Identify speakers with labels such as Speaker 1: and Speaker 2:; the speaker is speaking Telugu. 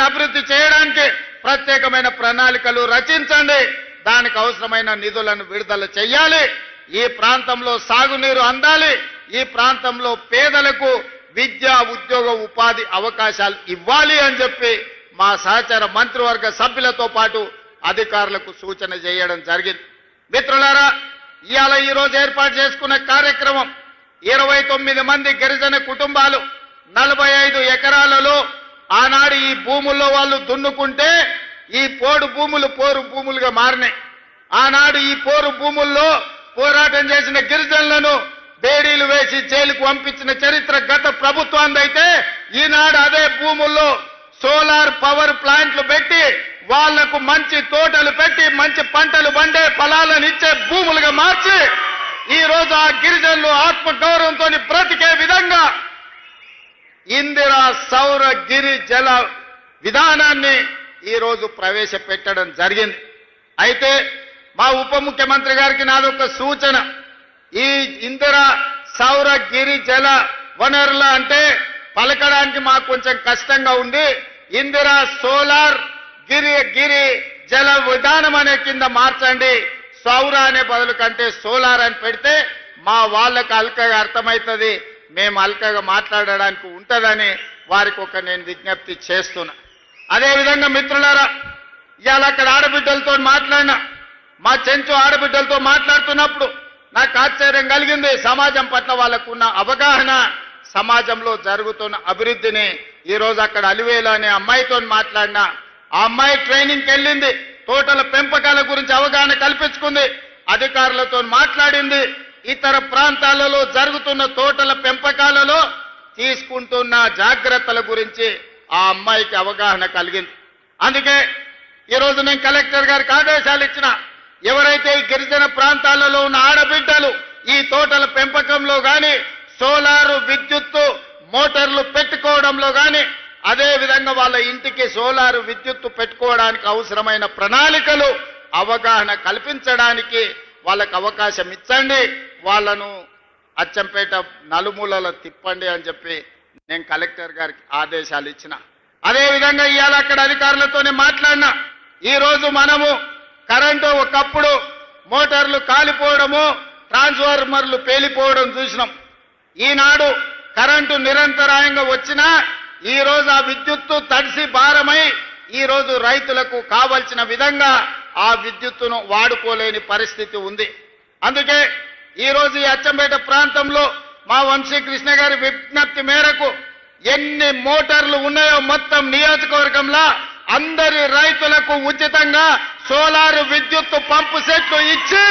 Speaker 1: అభివృద్ధి చేయడానికి ప్రత్యేకమైన ప్రణాళికలు రచించండి. దానికి అవసరమైన నిధులను విడుదల చేయాలి. ఈ ప్రాంతంలో సాగునీరు అందాలి. ఈ ప్రాంతంలో పేదలకు విద్య ఉద్యోగ ఉపాధి అవకాశాలు ఇవ్వాలి అని చెప్పి మా సహచర మంత్రివర్గ సభ్యులతో పాటు అధికారులకు సూచన చేయడం జరిగింది. మిత్రులారా ఇవాళ ఈ రోజు ఏర్పాటు చేసుకున్న కార్యక్రమం ఇరవై తొమ్మిది మంది గిరిజన కుటుంబాలు నలభై ఐదు ఎకరాలలో ఆనాడు ఈ భూముల్లో వాళ్ళు దున్నుకుంటే ఈ పోడు భూములు పోరు భూములుగా మారినాయి. ఆనాడు ఈ పోరు భూముల్లో పోరాటం చేసిన గిరిజనులను బేడీలు వేసి జైలుకు పంపించిన చరిత్ర గత ప్రభుత్వాందైతే ఈనాడు అదే భూముల్లో సోలార్ పవర్ ప్లాంట్లు పెట్టి వాళ్ళకు మంచి తోటలు పెట్టి మంచి పంటలు పండే ఫలాలను ఇచ్చే భూములుగా మార్చి ఈ రోజు ఆ గిరిజనులు ఆత్మ గౌరవంతో బ్రతికే విధంగా ఇందిరా సౌర గిరి జల విధానాన్ని ఈ రోజు ప్రవేశపెట్టడం జరిగింది. అయితే మా ఉప ముఖ్యమంత్రి గారికి నాదొక సూచన. ఈ ఇందిరా సౌర గిరి జల వనరుల అంటే పలకడానికి మాకు కొంచెం కష్టంగా ఉంది. ఇందిరా సోలార్ గిరి గిరి జల విధానం అనే కింద మార్చండి. సౌర అనే బదులు కంటే సోలార్ అని పెడితే మా వాళ్ళకు అల్కగా అర్థమవుతుంది. మేము అల్కగా మాట్లాడడానికి ఉంటుందని వారికి ఒక నేను విజ్ఞప్తి చేస్తున్నా. అదేవిధంగా మిత్రులారా ఇవాళ అక్కడ ఆడబిడ్డలతో మాట్లాడినా మా చెంచు ఆడబిడ్డలతో మాట్లాడుతున్నప్పుడు నాకు ఆశ్చర్యం కలిగింది. సమాజం పట్ల వాళ్ళకున్న అవగాహన సమాజంలో జరుగుతున్న అభివృద్ధిని ఈరోజు అక్కడ అలివేలు అనే అమ్మాయితో మాట్లాడినా ఆ అమ్మాయి ట్రైనింగ్కి వెళ్ళింది. తోటల పెంపకాల గురించి అవగాహన కల్పించుకుంది. అధికారులతో మాట్లాడింది. ఇతర ప్రాంతాలలో జరుగుతున్న తోటల పెంపకాలలో తీసుకుంటున్న జాగ్రత్తల గురించి ఆ అమ్మాయికి అవగాహన కలిగింది. అందుకే ఈ రోజు నేను కలెక్టర్ గారికి ఆదేశాలు ఇచ్చిన ఎవరైతే ఈ గిరిజన ప్రాంతాలలో ఉన్న ఆడబిడ్డలు ఈ తోటల పెంపకంలో కానీ సోలారు విద్యుత్తు మోటార్లు పెట్టుకోవడంలో కానీ అదేవిధంగా వాళ్ళ ఇంటికి సోలారు విద్యుత్తు పెట్టుకోవడానికి అవసరమైన ప్రణాళికలు అవగాహన కల్పించడానికి వాళ్ళకు అవకాశం ఇచ్చండి. వాళ్ళను అచ్చంపేట నలుమూలలో తిప్పండి అని చెప్పి నేను కలెక్టర్ గారికి ఆదేశాలు ఇచ్చిన. అదేవిధంగా ఇవాళ అక్కడ అధికారులతోనే మాట్లాడినా. ఈరోజు మనము కరెంటు ఒకప్పుడు మోటార్లు కాలిపోవడము ట్రాన్స్ఫార్మర్లు పేలిపోవడం చూసినాం. ఈనాడు కరెంటు నిరంతరాయంగా వచ్చినా ఈ రోజు ఆ విద్యుత్తు తడిసి భారమై ఈరోజు రైతులకు కావలసిన విధంగా ఆ విద్యుత్తును వాడుకోలేని పరిస్థితి ఉంది. అందుకే ఈ రోజు ఈ అచ్చంపేట ప్రాంతంలో మా వంశీకృష్ణ గారి విజ్ఞప్తి మేరకు ఎన్ని మోటార్లు ఉన్నాయో మొత్తం నియోజకవర్గంలో అందరి రైతులకు ఉచితంగా సోలార్ విద్యుత్ పంపు సెట్లు ఇచ్చి